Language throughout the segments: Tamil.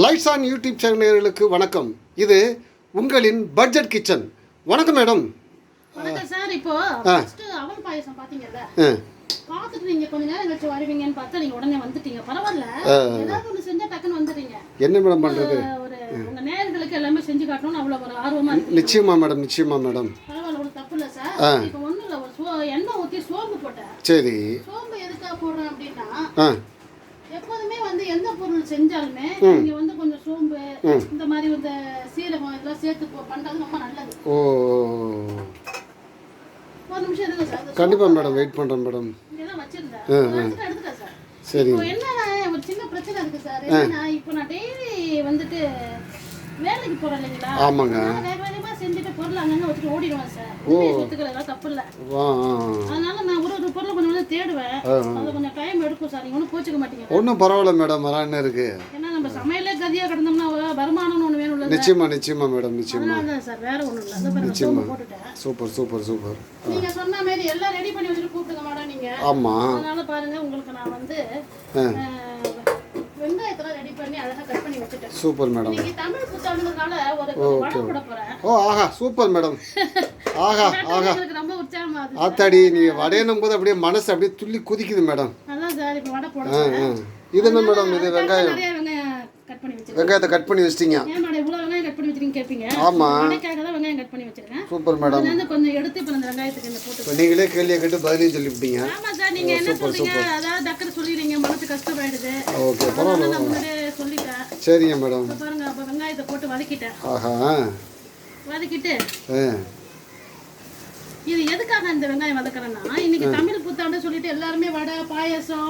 லைட்ஸ் ஆன் யூடியூப் சேனல்களுக்கு வணக்கம். இது உங்களின் பட்ஜெட் கிச்சன் வணக்கம் மேடம் வணக்கம் சார். இப்போ. ஃபர்ஸ்ட் அவல் பாயசம் பாத்தீங்கல்ல பார்த்துட்டு நீங்க கொஞ்ச நேரம் கழிச்சு வருவீங்கன்னு பார்த்தா நீங்க உடனே வந்துட்டீங்க. பரவாயில்ல. ஏதாவது ஒண்ணு செஞ்சா டக்குன்னு வந்துட்டீங்க என்ன மேடம் பண்ணுறது ஒரு உங்க நேயர்களுக்கு எல்லாமே செஞ்சு காட்டணும்னு அவ்வளவு ஒரு ஆர்வமா இருக்கு. நிச்சயமா மேடம் நிச்சயமா மேடம் பரவாயில்ல ஒரு தப்பு இல்ல சார். இப்போ ஒண்ணும் இல்ல ஒரு எண்ணெய் ஊத்தி சோம்பு போட்டேன். சரி. சோம்பு எதுக்காக போடுறேன் அப்படின்னா எப்போதுமே வந்து எந்த பொருள் செஞ்சாலுமே நீங்க சோம்பு இந்த மாதிரி இந்த சீரகம் இதெல்லாம் சேர்த்து போ- பண்றது ரொம்ப நல்லது. ஓ ஒரு நிமிஷம் இருங்க சார். கண்டிப்பாக மேடம் வெயிட் பண்ணுறேன் மேடம். இதெல்லாம் வச்சிருந்தேன் சார். என்னன்னா ஒரு சின்ன பிரச்சனை இருக்கு சார். என்னன்னா இப்போ நான் டெய்லி வந்துட்டு வேலைக்கு போறேன் இல்லைங்களா? ஆமாங்க. வேக வேகமா செஞ்சுட்டு பொருள் அங்கங்க வச்சுட்டு ஓடிடுவேன் சார். உண்மையை ஒத்துக்கிறதெல்லாம் தப்பு இல்ல. அதனால நான் ஒரு ஒரு பொருளை கொஞ்சம் தேடுவேன். அது கொஞ்சம் டைம் எடுக்கும் சார். நீங்க ஒன்றும் கோச்சிக்க மாட்டீங்க. ஒன்றும் பரவாயில்ல மேடம். என்ன இருக்குது நம்ம சமையலே கதியா கிடந்தோம்னா வருமானம்னு ஒன்று வேணும்ல நிச்சயமா நிச்சயமா மேடம் நிச்சயமா. சார் வேற ஒன்றும் இல்லை. போட்டுட்டேன். Super super super. நீங்க சொன்ன மாதிரி எல்லாம் ரெடி பண்ணி வச்சுட்டு கூப்பிடுங்க மேடம் நீங்க. ஆமாம் அதனால பாருங்க உங்களுக்கு நான் வந்து வெங்காயத்தெல்லாம் ரெடி பண்ணி அழகா கட் பண்ணி வச்சுட்டேன். Super madam. இன்னைக்கு தமிழ் புத்தாண்டுனால ஒரு வடை போட போறேன். ஓ ஆஹா சூப்பர் மேடம். ஆஹா ஆஹா. ரொம்ப உற்சாகமா ஆத்தாடி நீங்கள் வடையணும் போது அப்படியே மனசு அப்படியே துள்ளி குதிக்குது மேடம். அதான் சார் இப்போ வடை போட இது என்ன மேடம் இது வெங்காயம் நிறைய வெங்காயம் கட் பண்ணி வச்சிருக்கேன் வெங்காயத்தை கட் பண்ணி வச்சிட்டீங்க. ஏன் மேடம் இவ்வளவு வெங்காயம் கட் பண்ணி வச்சிருக்கீங்க கேட்பீங்க ஆமா. வடைக்காக தான் வெங்காயம் கட் பண்ணி வச்சிருக்கேன். Super madam. கொஞ்சம் எடுத்து இப்போ இந்த வெங்காயத்துக்கு இந்த போட்டு நீங்களே கேள்வியை கேட்டு பதிலையும் சொல்லிவிட்டீங்க. ஆமா சார் நீங்க என்ன சொல்றீங்க? அதாவது டக்குனு சொல்லிடுறீங்க மனசு கஷ்டமாயிடுது. ஓகே நான் முன்னாடியே சொல்லிட்டேன். சரிங்க மேடம். பாருங்க அப்ப வெங்காயத்தை போட்டு வதக்கிட்டேன். ஆஹா. வதக்கிட்டு இது எதுக்காக இந்த வெங்காயம் வதக்குறேன்னா இன்னைக்கு தமிழ் புத்தாண்டு சொல்லிட்டு எல்லாருமே வடை பாயாசம்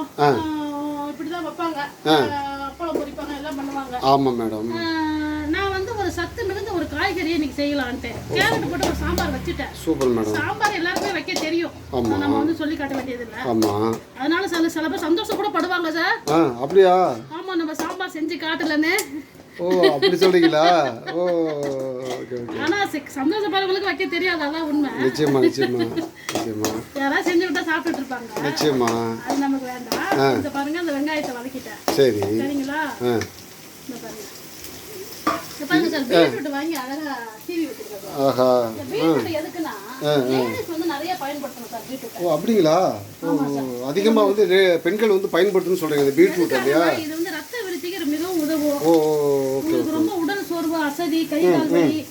இப்படிதான் வைப்பாங்க. ஆமாம் மேடம். நான் வந்து ஒரு சத்து மிகுந்த ஒரு காய்கறி இன்னைக்கு செய்யலான்ட்டு. கேரட் போட்டு ஒரு சாம்பார் வச்சுட்டேன். Super madam. சாம்பார் எல்லாருமே வைக்க தெரியும். நம்ம வந்து சொல்லி காட்ட வேண்டியது இல்லை ஆமாம் அதனால சில சில பேர் சந்தோஷம் கூட படுவாங்க சார். அப்படியா? ஆமா நம்ம சாம்பார் செஞ்சு காட்டலன்னு. ஓ அப்படி சொல்றீங்களா? ஓ ஆனா சந்தோஷப்படுறவங்களுக்கு வைக்க தெரியாது. அதான் உண்மை. நிச்சயமா நிச்சயமா நிச்சயமா. யாராவது செஞ்சு விட்டா சாப்பிட்டுட்டு இருப்பாங்க நிச்சயமா. அது நமக்கு வேண்டாம். இந்த பாருங்க அந்த வெங்காயத்தை வதக்கிட்டேன். சரி. சரிங்களா? பீட்ரூட் ஓ அப்படிங்களா? ஓ அதிகமாக வந்து பெண்கள் வந்து பயன்படுத்துன்னு சொல்கிறீங்க இந்த பீட்ரூட் இல்லையா? இது வந்து ரத்த விருத்திக்கு மிகவும் உதவும். ஓ ஓகே ரொம்ப உடல் சோர்வு அசதி கை கால் வலி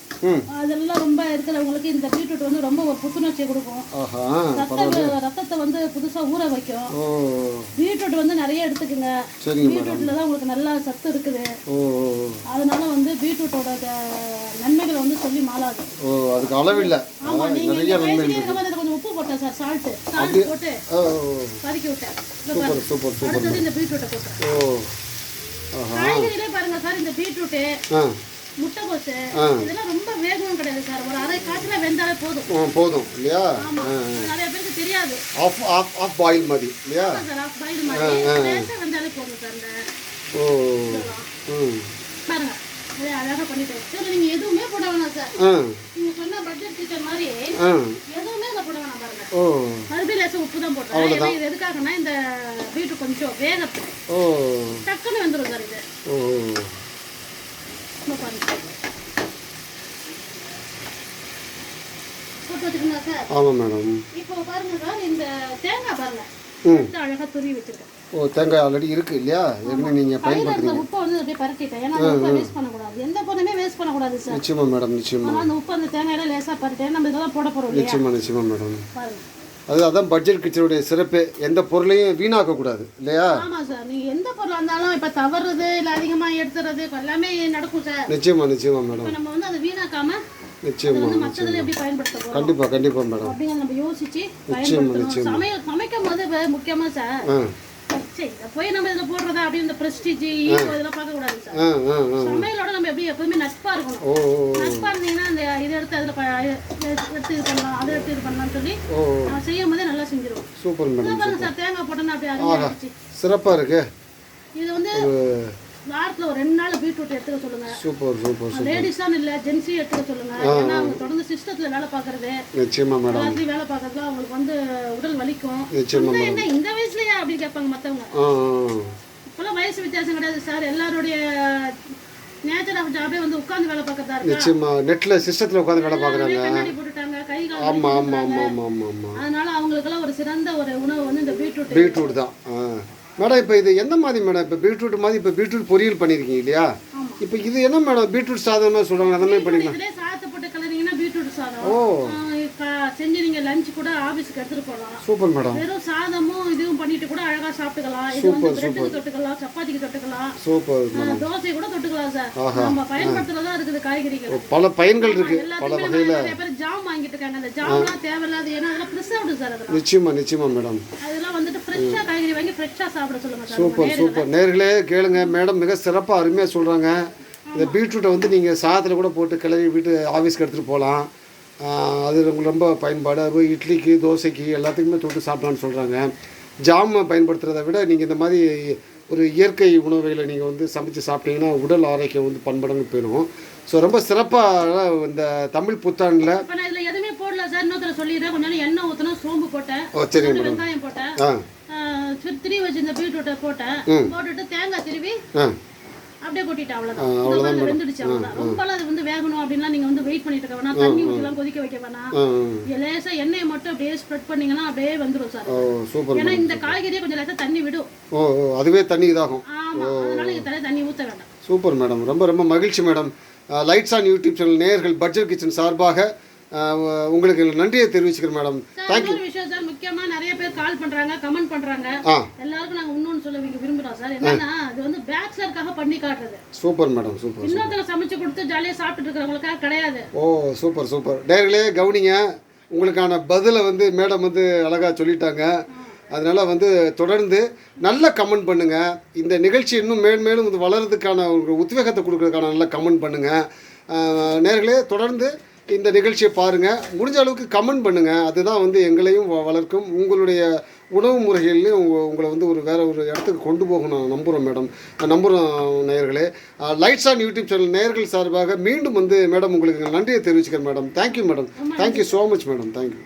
அதெல்லாம் ரொம்ப இருக்கிறவங்களுக்கு இந்த பீட்ரூட் வந்து ரொம்ப ஒரு புத்துணர்ச்சி கொடுக்கும். ஆஹா ரத்த ரத்தத்தை வந்து புதுசா ஊற வைக்கும். ஓ பீட்ரூட் வந்து நிறைய எடுத்துக்கோங்க. பீட்ரூட்ல தான் உங்களுக்கு நல்ல சத்து இருக்குது. ஓ. அதனால வந்து பீட்ரூட்டோட நன்மைகளை வந்து சொல்லி மாளாது ஓ அதுக்கு அளவில்லை. ஆமா நீங்க நிறைய நன்மை அதுல கொஞ்சம் உப்பு போட்டேன் சார் சால்ட் சால்ட் போட்டு ஓ வதக்கி விட்டேன். சூப்பர். Super super. அடுத்தது இந்த பீட்ரூட்டை போட்டேன். ஓ காய்கறியிலே பாருங்க சார் இந்த பீட்ரூட்டு ஆ. முட்டைகோசு இதெல்லாம் ரொம்ப வேகமும் கிடையாது சார் ஒரு அரை காய்ச்சல வெந்தாலே போதும். போதும் இல்லையா? நிறைய பேருக்கு தெரியாது. ஆஃப் ஆஃப் ஆஃப் பாயில் மாதிரி இல்லையா? சார் ஆஃப் பாயில் மாதிரி. லேசா வெந்தாலே போதும் சார் இந்த ஓ ம். அதே அழகா பண்ணிட்டேன். சார் நீங்க எதுவுமே போட வேணாம் சார் ஆ. நீங்க சொன்ன பட்ஜெட் கிச்சன் மாதிரி எதுவுமே அங்க போட வேணாம் பாருங்க. ஓ. மறுபடியும் லேசா உப்பு தான் போடுறேன். இது எதுக்காகனா இந்த பீட்ரூட் கொஞ்சம் வேகத்துக்கு ஓ. டக்குன்னு வந்துடும் சார் இது. ஓ. போட்டு ஆமாம் மேடம் இப்போ பாருங்க சார் இந்த தேங்காய் பாருங்க. துருவி வச்சிருக்கேன். ஓ தேங்காய் ஆல்ரெடி இருக்கு இல்லையா? ஏற்கனவே நீங்கள் பயன்படுத்துறீங்க. உப்பை வந்து அப்படியே பரட்டிட்டேன். ஏன்னா அந்த உப்பை வேஸ்ட் பண்ணக்கூடாது. எந்த பொருளுமே வேஸ்ட் பண்ணக்கூடாது சார். மேடம் நிச்சயமா. ஆனால் அந்த உப்பு அந்த தேங்காயில லேசா பரட்டேன் நம்ம இதெல்லாம் போட போறோம் இல்லையா? நிச்சயமா நிச்சயமா மேடம். அது அதான் பட்ஜெட் கிச்சனுடைய சிறப்பு. எந்த பொருளையும் வீணாக்கக்கூடாது இல்லையா? சார். எந்த பொருளா இருந்தாலும் இப்ப தவறுறது இல்ல அதிகமா எடுத்துறது எல்லாமே நடக்கும் சார். நிச்சயமா நிச்சயமா மேடம். நம்ம வந்து அதை வீணாக்காம நிச்சயமா கண்டிப்பாக கண்டிப்பாக மேடம். அப்படிங்கிற நம்ம யோசிச்சு பயன்படுத்தணும். சமையல் சமைக்கும் போது முக்கியமா சார் போய் நம்ம இதுல போடுறதா? அப்படி இந்த பிரஸ்டீஜ் இதெல்லாம் பார்க்க கூடாது சார் சமையலோட நம்ம எப்படி எப்பவுமே நட்பா இருக்கணும். நட்பா இருந்தீங்கன்னா அந்த இதை எடுத்து அதுல எடுத்து இது பண்ணலாம் அதை எடுத்து இது பண்ணலாம்னு சொல்லி செய்யும் போதே நல்லா செஞ்சிருவோம். சூப்பர் மேடம் சார் தேங்காய் போட்டோன்னா அப்படியே சிறப்பாக இருக்கு. இது வந்து வாரத்துல ஒரு ரெண்டு நாள் பீட்ரூட் எடுத்துக்க சொல்லுங்க. Super super super. லேடிஸான்னு இல்லை ஜென்ஸையும் எடுத்துக்க சொல்லுங்க. ஏன்னா அவங்க தொடர்ந்து சிஸ்டத்துல வேலை பார்க்கறது. நிச்சயமா மேடம் எல்லாத்துலயும் வேலை பார்க்கறதுல அவங்களுக்கு வந்து உடல் வலிக்கும். நிச்சயமா இந்த என்ன இந்த வயசுலயா அப்படின்னு கேட்பாங்க மத்தவங்க. இப்பெல்லாம் வயசு வித்தியாசம் கிடையாது சார். எல்லாருடைய ஆஃப் ஜாபே வந்து உட்கார்ந்து வேலை பார்க்கறதா இருக்கா? நிச்சயமா. நெட்டில் சிஸ்டத்தில் உட்காந்து வேலை பார்க்குறாங்க. எல்லாருமே கண்ணாடி போட்டுட்டாங்க கை கால் ஆமாம் ஆமாம் ஆமாம் ஆமாம் ஆமாம் ஆமாம் அதனால அவங்களுக்கெல்லாம் ஒரு சிறந்த ஒரு உணவு வந்து இந்த பீட்ரூட் பீட்ரூட் தான். மேடம் இப்போ இது எந்த மாதிரி மேடம்? இப்போ பீட்ரூட் மாதிரி இப்போ பீட்ரூட் பொரியல் பண்ணியிருக்கீங்க இல்லையா. இப்போ இது என்ன மேடம்? பீட்ரூட் சாதமாக சொல்கிறாங்க அந்த மாதிரி பண்ணிக்கலாம். சாதம். ஓ. செஞ்சு நீங்க லஞ்ச் கூட ஆபீஸ்க்கு எடுத்துட்டு போகலாம் சூப்பர் மேடம். வெறும் சாதமும் இதுவும் பண்ணிட்டு கூட அழகா சாப்பிட்டுக்கலாம். இது வந்து பிரெட்டுக்கு தொட்டுக்கலாம் சப்பாத்திக்கு தொட்டுக்கலாம். சூப்பர் ஆ, தோசை கூட தொட்டுக்கலாம் சார். நம்ம பயன்படுத்துறதா இருக்குது காய்கறிகள். பல பயன்கள் இருக்கு. பல வகையில். நிறைய பேர் ஜாம் வாங்கிட்டு இருக்காங்க. அந்த ஜாம்லாம் தேவையில்லாத ஏன்னா அதெல்லாம் ப்ரிசர்வ்டு சார் அதெல்லாம். நிச்சயமா நிச்சயமா மேடம். அதெல்லாம் வந்துட்டு ஃப்ரெஷ்ஷாக காய்கறி வாங்கி ஃப்ரெஷ்ஷாக சாப்பிட சொல்லுங்க சார். Super super. நேர்களே கேளுங்க. மேடம் மிக சிறப்பாக அருமையாக சொல்கிறாங்க இந்த பீட்ரூட்டை வந்து நீங்கள் சாதத்தில் கூட போட்டு கிளறி வீட்டு ஆஃபீஸ்க்கு எடுத்துகிட்டு போகலாம் அது ரொம்ப பயன்பாடு அது இட்லிக்கு தோசைக்கு எல்லாத்துக்குமே தொட்டு சாப்பிடலாம்னு சொல்கிறாங்க ஜாம் பயன்படுத்துகிறத விட நீங்கள் இந்த மாதிரி ஒரு இயற்கை உணவுகளை நீங்கள் வந்து சமைச்சு சாப்பிட்டீங்கன்னா உடல் ஆரோக்கியம் வந்து பண்படங்கு போயிடும். ஸோ ரொம்ப சிறப்பாக இந்த தமிழ் புத்தாண்டில் எதுவுமே போடல சார். இன்னொருத்தர சொல்லிடுறேன் எண்ணெய் ஊற்றணும் சோம்பு போட்டேன். ஓ சரிங்க மேடம். வெங்காயம் போட்டேன். திருவி வச்சு இந்த பீட்ரூட்டை போட்டேன். போட்டுட்டு தேங்காய் திருவி அப்படியே கொட்டிட்டேன் அவ்வளோதான் இந்த மாதிரி வெந்துடுச்சு ரொம்பலாம் அது வந்து வேகணும் அப்படின்லாம் நீங்கள் வந்து வெயிட் பண்ணிட்டு இருக்க வேணாம் தண்ணி ஊற்றிலாம் கொதிக்க வைக்க வேணாம் ஆ. லேசாக எண்ணெயை மட்டும் அப்படியே ஸ்ப்ரெட் பண்ணீங்கன்னா அப்படியே வந்துடும் சார். சூப்பர் ஏன்னா இந்த காய்கறியே கொஞ்சம் லேசாக தண்ணி விடும். ஓ அதுவே தண்ணி இதாகும். ஆமா அதனால தலை தண்ணி ஊற்ற வேண்டாம். சூப்பர் மேடம் ரொம்ப ரொம்ப மகிழ்ச்சி madam. Lights on YouTube channel நேயர்கள் பட்ஜெட் கிச்சன் சார்பாக உங்களுக்கு நன்றியை தெரிவிச்சுக்கிறேன் மேடம். இன்னொரு விஷயம் சார் முக்கியமா நிறைய பேர் கால் பண்றாங்க கமெண்ட் பண்றாங்க. எல்லாருக்கும் நாங்க சொல்ல விரும்புறோம் சார். என்னன்னா அது வந்து பேச்சுலருக்காக பண்ணி காட்டுறது. சூப்பர் மேடம் சூப்பர் இன்னொருத்தங்க சமைச்சு கொடுத்து ஜாலியா சாப்பிட்டு இருக்கிறவங்களுக்காக கிடையாது. ஓ சூப்பர் சூப்பர். நேர்களே கவனிங்க உங்களுக்கான பதிலை வந்து மேடம் வந்து அழகாக சொல்லிட்டாங்க. அதனால் வந்து தொடர்ந்து நல்ல கமெண்ட் பண்ணுங்கள் இந்த நிகழ்ச்சி இன்னும் மேல் மேலும் இது வளர்றதுக்கான ஒரு உத்வேகத்தை கொடுக்கறதுக்கான நல்ல கமெண்ட் பண்ணுங்கள் நேர்களே தொடர்ந்து இந்த நிகழ்ச்சியை பாருங்கள் முடிஞ்ச அளவுக்கு கமெண்ட் பண்ணுங்கள் அதுதான் வந்து எங்களையும் வ- வளர்க்கும். உங்களுடைய உணவு முறைகள்லையும் உங்க உங்களை வந்து ஒரு வேறு ஒரு இடத்துக்கு கொண்டு போகும் நான் நம்புகிறோம் மேடம் நம்புகிறோம் நேயர்களே. லைட்ஸ் ஆன் யூடியூப் சேனல் நேயர்கள் சார்பாக மீண்டும் வந்து மேடம் உங்களுக்கு நன்றியை தெரிவிச்சுக்கிறேன் madam thank you madam thank you so much madam thank you